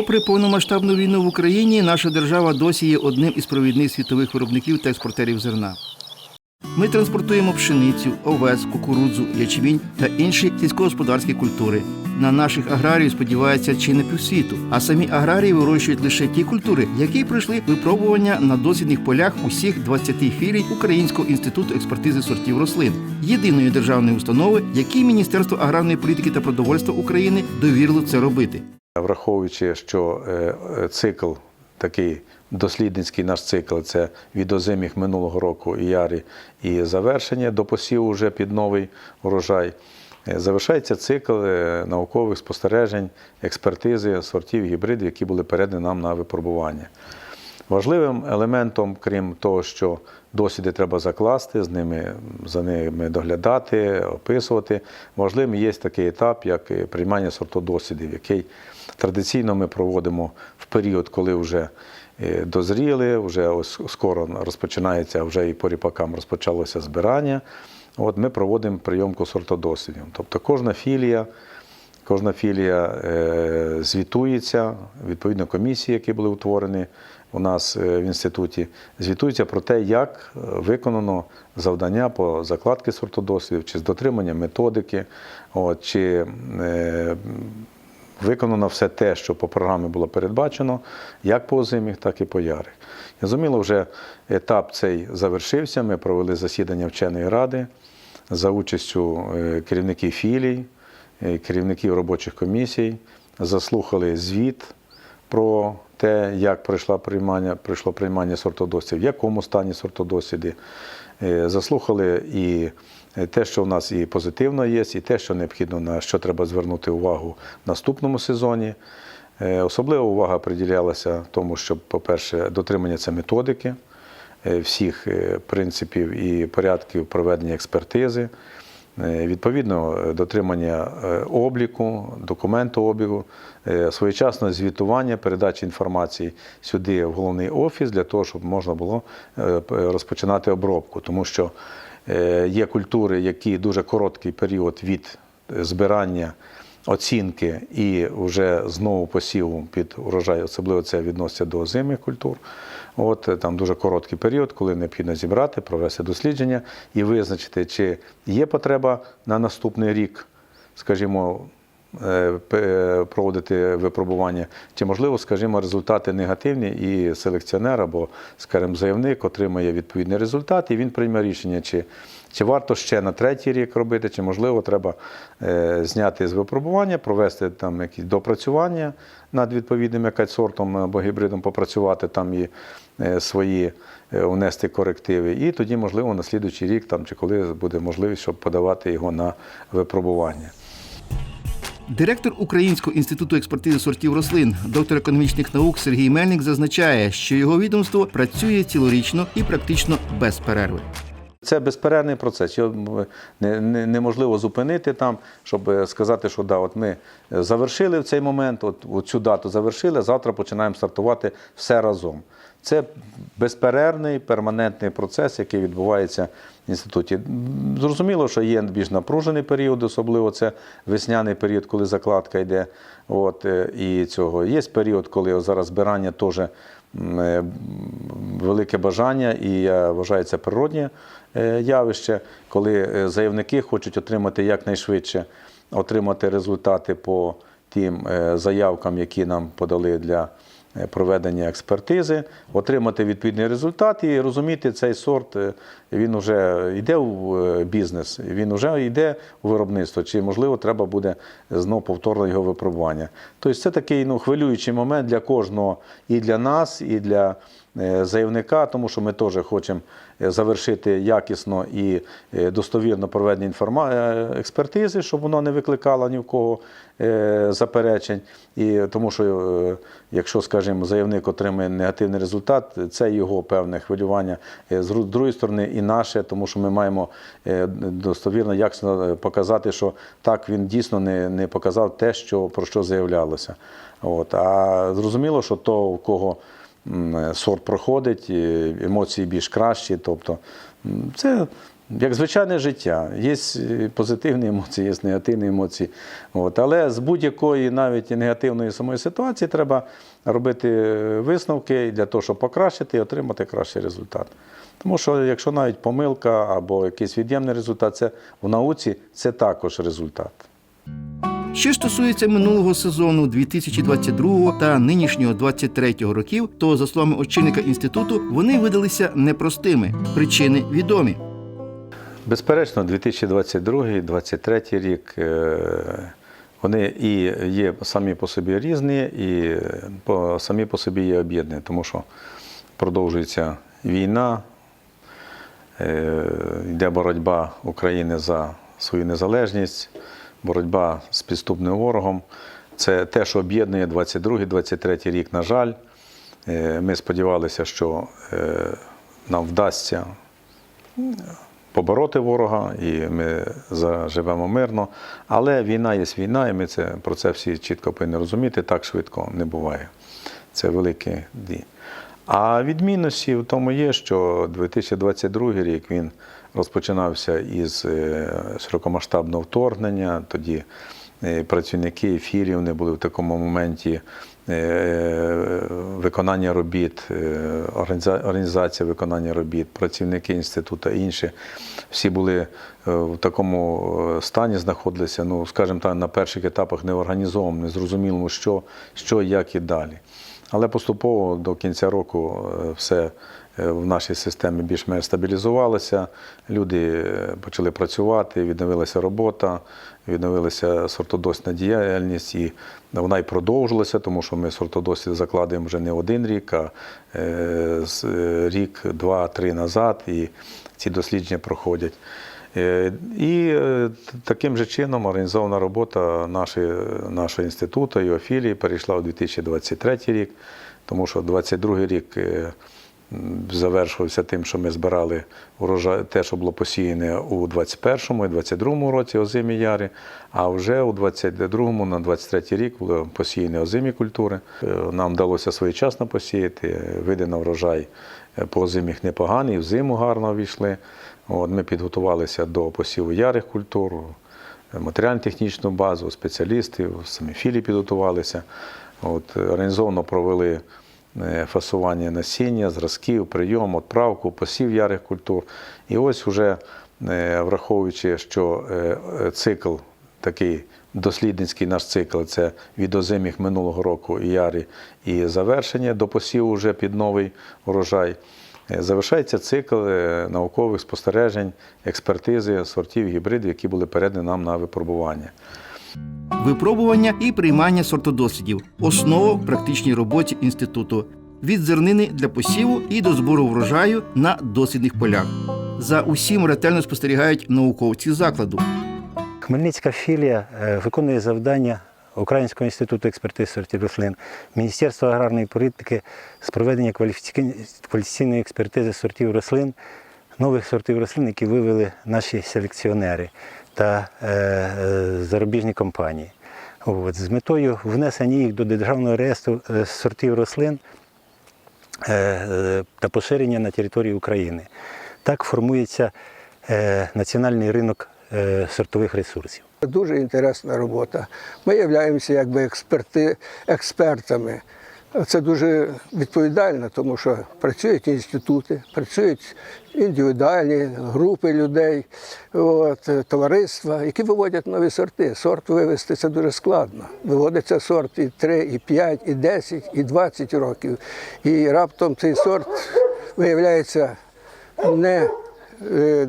Попри повномасштабну війну в Україні, наша держава досі є одним із провідних світових виробників та експортерів зерна. Ми транспортуємо пшеницю, овес, кукурудзу, ячмінь та інші сільськогосподарські культури. На наших аграріїв сподіваються чи не півсвіту, а самі аграрії вирощують лише ті культури, які пройшли випробування на дослідних полях усіх 20 філій Українського інституту експертизи сортів рослин, єдиної державної установи, якій Міністерство аграрної політики та продовольства України довірило це робити. Враховуючи, що е, е, цикл такий дослідницький наш цикл це від озимих минулого року і ярі і завершення до посіву вже під новий урожай. Е, Завершається цикл наукових спостережень, експертизи сортів гібридів, які були передані нам на випробування. Важливим елементом, крім того, що досвіди треба закласти, з ними, за ними доглядати, описувати, важливим є такий етап, як приймання сортодосвідів, який традиційно ми проводимо в період, коли вже е, дозріли, вже ось скоро розпочинається, вже і по ріпакам розпочалося збирання. От ми проводимо прийомку сортодосвідів. Тобто кожна філія. Кожна філія е, звітується, відповідно комісії, які були утворені у нас е, в інституті, звітуються про те, як виконано завдання по закладці сортодосвідів, чи з дотриманням методики, чи виконано все те, що по програмі було передбачено, як по озимих, так і по ярих. Зрозуміло, вже етап цей завершився. Ми провели засідання вченої ради за участю е, керівників філій, е, керівників робочих комісій, заслухали звіт про те, як пройшло приймання, пройшло приймання сортодосів, в якому стані сортодосіди. Е, Заслухали і те, що в нас і позитивно є, і те, що необхідно, на що треба звернути увагу в наступному сезоні. Е, Особлива увага приділялася тому, щоб, по-перше, дотримання це методики е, всіх е, принципів і порядків проведення експертизи. Е, Відповідно, е, дотримання е, обліку, документообігу, е, своєчасне звітування, передача інформації сюди в головний офіс для того, щоб можна було е, розпочинати обробку. Тому що е, є культури, які дуже короткий період від е, збирання оцінки і вже знову посіву під урожай, особливо це відноситься до озимих культур. От е, там дуже короткий період, коли необхідно зібрати, провести дослідження і визначити, чи є потреба на наступний рік, скажімо, е, проводити випробування, чи можливо, скажімо, результати негативні, і селекціонер або, скажімо, заявник отримає відповідний результат, і він прийме рішення, чи, чи варто ще на третій рік робити, чи можливо треба е, зняти з випробування, провести там якісь допрацювання над відповідним якась сортом або гібридом, попрацювати там і е, свої е, внести корективи. І тоді, можливо, на слідуючий рік там, чи коли буде можливість, щоб подавати його на випробування. Директор Українського інституту експертизи сортів рослин, доктор економічних наук Сергій Мельник зазначає, що його відомство працює цілорічно і практично без перерви. Це безперервний процес. Його не- не- неможливо зупинити там, щоб сказати, що да, от ми завершили в цей момент, от, от цю дату завершили, завтра починаємо стартувати все разом. Це безперервний перманентний процес, який відбувається в інституті. Зрозуміло, що є більш напружений період, особливо це весняний період, коли закладка йде. От, е, і цього. Є період, коли зараз збирання теж е, велике бажання, і я вважаю, це природнє е, явище, коли е, заявники хочуть отримати якнайшвидше отримати результати по тим е, заявкам, які нам подали для е, проведення експертизи, отримати відповідний результат і розуміти, цей сорт е, він вже йде в е, бізнес, він вже йде у виробництво, чи можливо треба буде знову повторно його випробування. Тобто це такий ну, хвилюючий момент для кожного і для нас, і для е, заявника, тому що ми теж хочемо е, завершити якісно і е, достовірно проведення е, експертизи, щоб воно не викликало ні в кого е, заперечень. І тому що, е, якщо, скажімо, заявник отримає негативний результат, це його певне хвилювання. Е, З ру- другої сторони, і наше, тому що ми маємо е, достовірно якісно е, показати, що так він дійсно не, не показав те, що, про що заявлялося. От. А зрозуміло, що то, у кого сорт проходить, емоції більш кращі. Тобто це як звичайне життя. Є е, позитивні емоції, є негативні емоції. От. Але з будь-якої навіть негативної самої ситуації треба робити е, висновки для того, щоб покращити і отримати кращий результат. Тому що якщо навіть помилка або якийсь від'ємний результат, це в науці це також результат. Що стосується минулого сезону 2022 та нинішнього 23 років, то за словами очільника інституту вони видалися непростими. Причини відомі. Безперечно, 2022-2023 рік е, вони і є самі по собі різні, і самі по собі є об'єднані, тому що продовжується війна, е, йде боротьба України за свою незалежність, боротьба з підступним ворогом. Це те, що об'єднує 22-23 рік, на жаль. Е, Ми сподівалися, що нам вдасться побороти ворога, і ми заживемо мирно. Але війна є війна, і ми це, про це всі чітко повинні розуміти, так швидко не буває. Це великі дні. А відмінності в тому є, що 2022 рік він розпочинався із е, широкомасштабного вторгнення. Тоді е, працівники ефірів вони були в такому моменті виконання робіт, е, організація виконання робіт, працівники інституту і інші. Всі були е, в такому е, стані, знаходилися, ну, скажімо так, на перших етапах неорганізованому, незрозумілому, що, що, як і далі. Але поступово до кінця року е, все е, в нашій системі більш-менш стабілізувалося. Люди е, почали працювати, відновилася робота, відновилася сортодосна діяльність, і вона й продовжилася, тому що ми сортодосі закладаємо вже не один рік, а е, е, рік, два, три назад, і ці дослідження проходять. Е, І таким же чином організована робота нашої, нашого інституту і філії перейшла у 2023 рік, тому що 2022 рік е, м, завершився тим, що ми збирали урожай, те, що було посіяне у 2021 і 2022 році озимі яри, а вже у 2022 на 2023 рік були посіяні озимі культури. Е, Нам вдалося своєчасно посіяти, вийде на врожай е, по озиміх непоганий, в зиму гарно війшли. От, ми підготувалися до посіву ярих культур, матеріально-технічну базу, спеціалістів, самі філії підготувалися. От, організовано провели е, фасування насіння, зразків, прийом, відправку, посів ярих культур. І ось уже е, враховуючи, що е, е, цикл такий дослідницький наш цикл це від озимих минулого року і ярі і завершення до посіву вже під новий урожай. Е, Завершається цикл е, наукових спостережень, експертизи сортів гібридів, які були передані нам на випробування. Випробування і приймання сортодослідів основа в практичній роботі інституту від зернини для посіву і до збору врожаю на дослідних полях. За усім ретельно спостерігають науковці закладу. Хмельницька філія е, виконує завдання Українського інституту експертиз сортів рослин, Міністерства аграрної політики з проведення кваліфікаційної експертизи сортів рослин, нових сортів рослин, які вивели наші селекціонери та е, е, зарубіжні компанії. От, з метою внесення їх до Державного реєстру е, сортів рослин та поширення на території України. Так формується національний ринок сортових ресурсів. Дуже інтересна робота. Ми являємося якби експерти, експертами. Це дуже відповідально, тому що працюють інститути, працюють індивідуальні групи людей, от, товариства, які виводять нові сорти. Сорт вивести це дуже складно. Виводиться сорт і 3, і 5, і 10, і 20 років. І раптом цей сорт виявляється не е.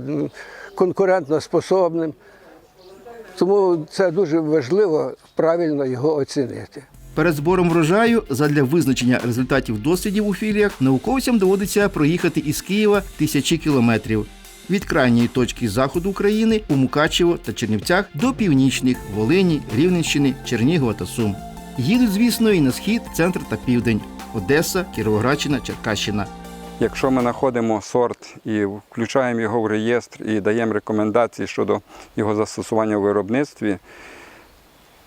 Тому це дуже важливо правильно його оцінити. Перед збором врожаю задля визначення результатів дослідів у філіях науковцям доводиться проїхати із Києва тисячі кілометрів від крайньої точки заходу України у Мукачево та Чернівцях до північних Волині, Рівненщини, Чернігова та Сум. Їдуть, звісно, і на схід, центр та південь Одеса, Кіровоградщина, Черкащина. Якщо ми знаходимо сорт і включаємо його в реєстр і даємо рекомендації щодо його застосування у виробництві,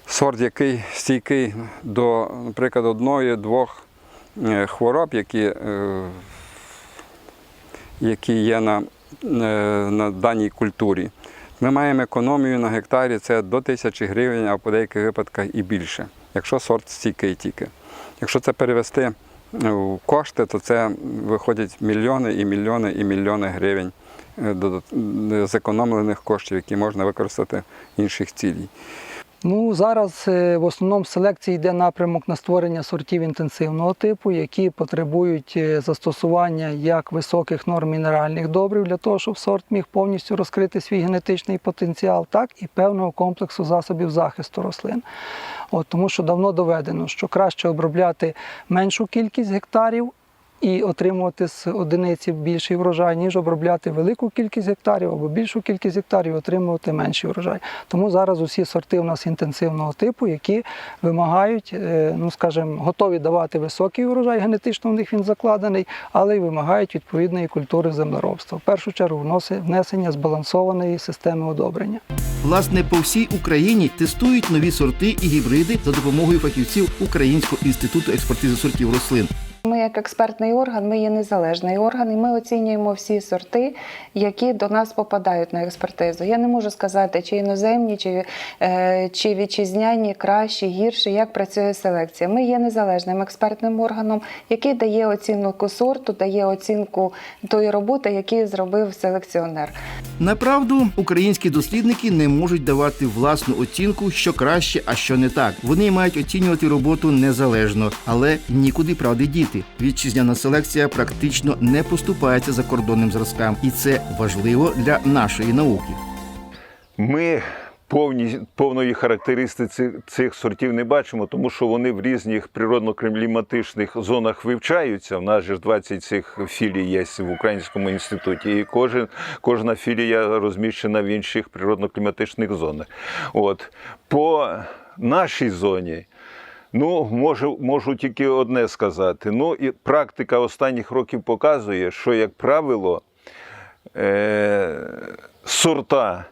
сорт, який стійкий до, наприклад, одної-двох е, хвороб, які, е, які є на е, на даній культурі. Ми маємо економію на гектарі це до тисячі гривень, а в деяких випадках і більше, якщо сорт стійкий тільки. Якщо це перевести в кошти, то це виходять мільйони і мільйони і мільйони гривень зекономлених коштів, які можна використати інших цілей. Ну, зараз е, в основному селекції йде напрямок на створення сортів інтенсивного типу, які потребують е, застосування як високих норм мінеральних добрив для того, щоб сорт міг повністю розкрити свій генетичний потенціал, так і певного комплексу засобів захисту рослин. От, тому що давно доведено, що краще обробляти меншу кількість гектарів. І отримувати з одиниці більший врожай, ніж обробляти велику кількість гектарів або більшу кількість гектарів, отримувати менший врожай. Тому зараз усі сорти у нас інтенсивного типу, які вимагають, е, ну скажімо, готові давати високий врожай, генетично в них він закладений, але й вимагають відповідної культури землеробства. В першу чергу вноси- внесення збалансованої системи одобрення. Власне, по всій Україні тестують нові сорти і гібриди за допомогою фахівців Українського інституту експертизи сортів рослин. Ми як експертний орган, ми є незалежний орган, і ми оцінюємо всі сорти, які до нас попадають на експертизу. Я не можу сказати, чи іноземні, чи, е, чи вітчизняні, кращі, гірші, як працює селекція. Ми є незалежним експертним органом, який дає оцінку сорту, дає оцінку тої роботи, яку зробив селекціонер. Направду, українські дослідники не можуть давати власну оцінку, що краще, а що не так. Вони мають оцінювати роботу незалежно, але нікуди правди діти. Вітчизняна селекція практично не поступається закордонним зразкам, і це важливо для нашої науки. Ми повні, повної характеристики цих сортів не бачимо, тому що вони в різних природно-кліматичних зонах вивчаються. У нас же ж 20 цих філій є в Українському інституті, і кожен, кожна філія розміщена в інших природно-кліматичних зонах. От. По нашій зоні. Ну, можу, можу тільки одне сказати. Ну, і практика останніх років показує, що, як правило, е- сорта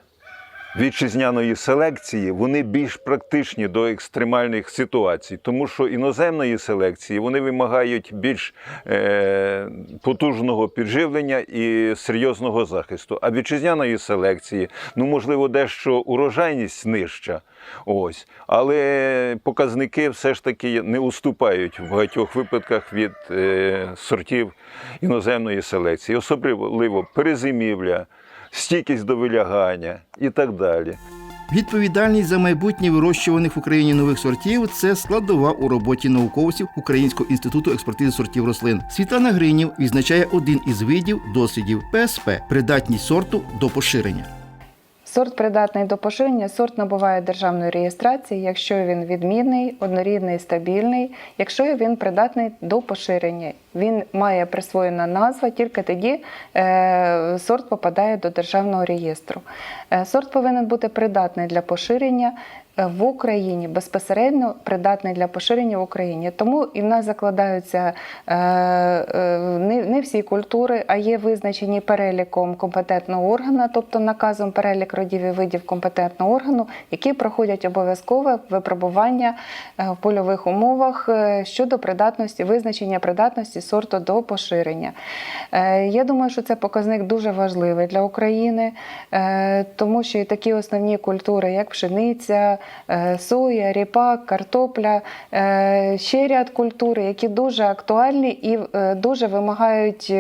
вітчизняної селекції вони більш практичні до екстремальних ситуацій, тому що іноземної селекції вони вимагають більш е, потужного підживлення і серйозного захисту. А вітчизняної селекції, ну можливо, дещо урожайність нижча. Ось, але показники все ж таки не уступають в багатьох випадках від е, сортів іноземної селекції, особливо перезимівля, стійкість до вилягання і так далі. Відповідальність за майбутнє вирощуваних в Україні нових сортів це складова у роботі науковців Українського інституту експертизи сортів рослин. Світлана Гринів відзначає один із видів дослідів ПСП придатність сорту до поширення. Сорт придатний до поширення, сорт набуває державної реєстрації, якщо він відмінний, однорідний, стабільний, якщо він придатний до поширення. Він має присвоєна назва, тільки тоді е, сорт попадає до державного реєстру. Е, сорт повинен бути придатний для поширення е, в Україні, безпосередньо придатний для поширення в Україні. Тому і в нас закладаються не, всі культури, а є визначені переліком компетентного органу, тобто наказом перелік родів і видів компетентного органу, які проходять обов'язкове випробування в польових умовах щодо придатності, визначення придатності сорту до поширення. Е, Я думаю, що це показник дуже важливий для України, е, тому що і такі основні культури, як пшениця, е, соя, ріпак, картопля, ще ряд культур, які дуже актуальні і дуже вимагають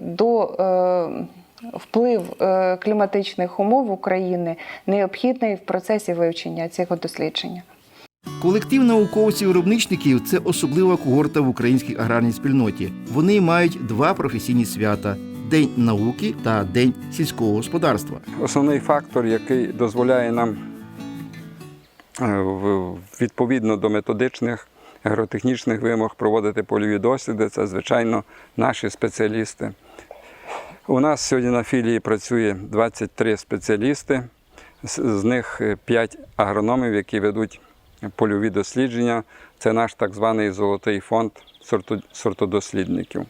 до вплив кліматичних умов України необхідний в процесі вивчення цього дослідження. Колектив науковців-виробничників це особлива когорта в українській аграрній спільноті. Вони мають два професійні свята: День науки та День сільського господарства. Основний фактор, який дозволяє нам е, відповідно до методичних агротехнічних вимог проводити польові досліди, це, звичайно, наші спеціалісти. У нас сьогодні на філії працює 23 спеціалісти, з них 5 агрономів, які ведуть польові дослідження. Це наш так званий золотий фонд сортодослідників.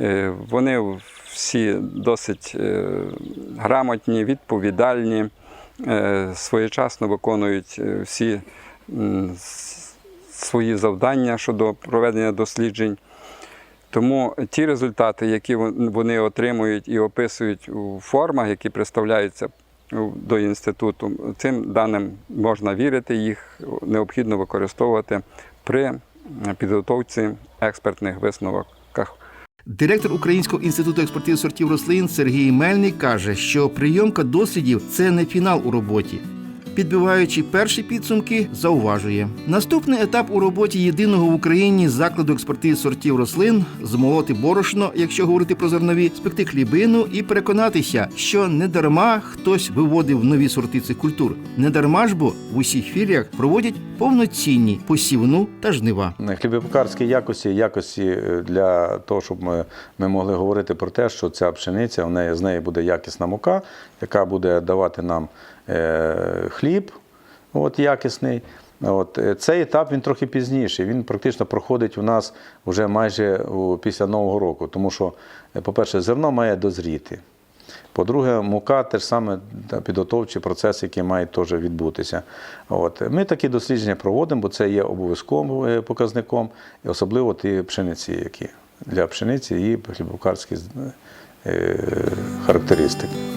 Е, Вони всі досить е, грамотні, відповідальні, е, своєчасно виконують всі свої завдання щодо проведення досліджень. Тому ті результати, які вони отримують і описують у формах, які представляються до інституту, цим даним можна вірити, їх необхідно використовувати при підготовці експертних висновках. Директор Українського інституту експертів сортів рослин Сергій Мельник каже, що прийомка дослідів це не фінал у роботі. Підбиваючи перші підсумки, зауважує наступний етап у роботі єдиного в Україні закладу експертизи сортів рослин змолоти борошно, якщо говорити про зернові, спекти хлібину і переконатися, що не дарма хтось виводив нові сорти цих культур. Не дарма ж бо в усіх філіях проводять повноцінні посівну та жнива. Хлібопекарські якості, якості е, для того, щоб ми, ми могли говорити про те, що ця пшениця, в неї, з неї буде якісна мука, яка буде давати нам хліб от, якісний. От, е, цей етап він трохи пізніший. Він практично проходить у нас вже майже після Нового року, тому що, е, по-перше, зерно має дозріти. По-друге, мука теж саме підготовчий процес, який має теж відбутися. От. Ми такі дослідження проводимо, бо це є обов'язковим е, показником, і особливо ті пшениці, які для пшениці і хлібокарські е, характеристики.